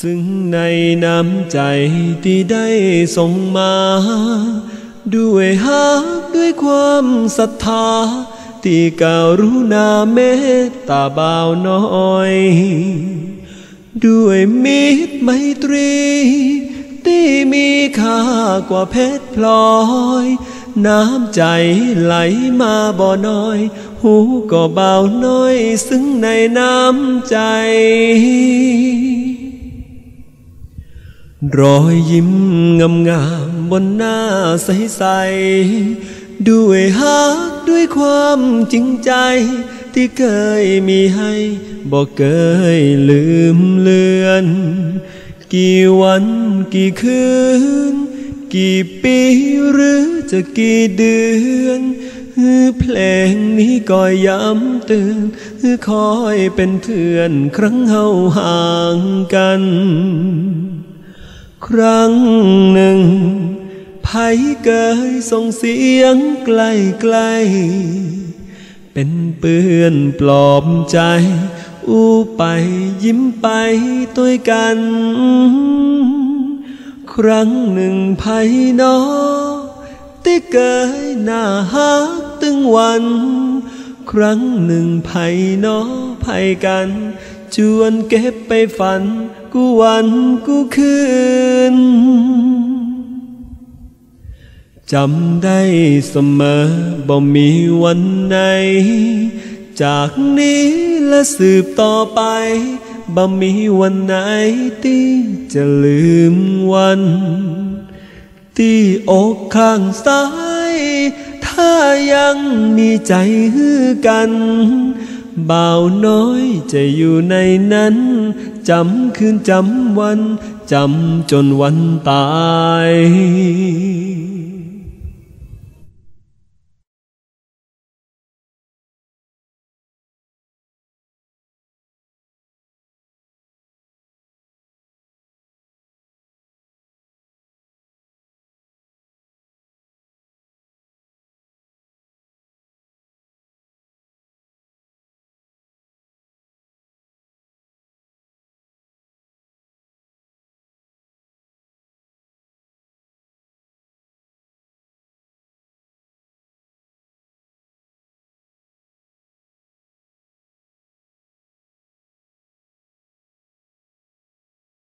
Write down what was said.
ซึ่งในน้ำใจที่ได้ส่งมา ด้วยฮักด้วยความศรัทธา ที่การุณาเมตตาบ่าวน้อย ด้วยมิตรไมตรี ที่มีค่ากว่าเพชรพลอย น้ำใจไหลมาบ่น้อย หูก็เบาน้อย ซึ่งในน้ำใจ รอยยิ้มงามงามบนหน้าใสใสด้วยฮักด้วยความจริงใจ ที่เคยมีให้บอกเคยลืมเลือน กี่วันกี่คืน กี่ปีหรือจะกี่เดือนเพลงนี้ก็ย้ำเตือนคอยเป็นเพื่อนครั้งเฮาห่างกัน ครั้งหนึ่งไผเกยส่งเสียงไกลไกลๆเป็นเปื้อนปลอบใจ อู้ไปยิ้มไปตัวกัน ครั้งหนึ่งไผนอที่เกยหน้าฮักตึงวัน ครั้งหนึ่งไผนอไผกันจวนเก็บไปฝัน กูวันกูคืนจำได้เสมอบ่มีวันไหน จากนี้และสืบต่อไปบ่มีวันไหนที่จะลืมวัน ที่อกข้างซ้าย ถ้ายังมีใจฮือกัน บ่าวน้อยจะอยู่ในนั้น จำคืนจำวัน จำจนวันตาย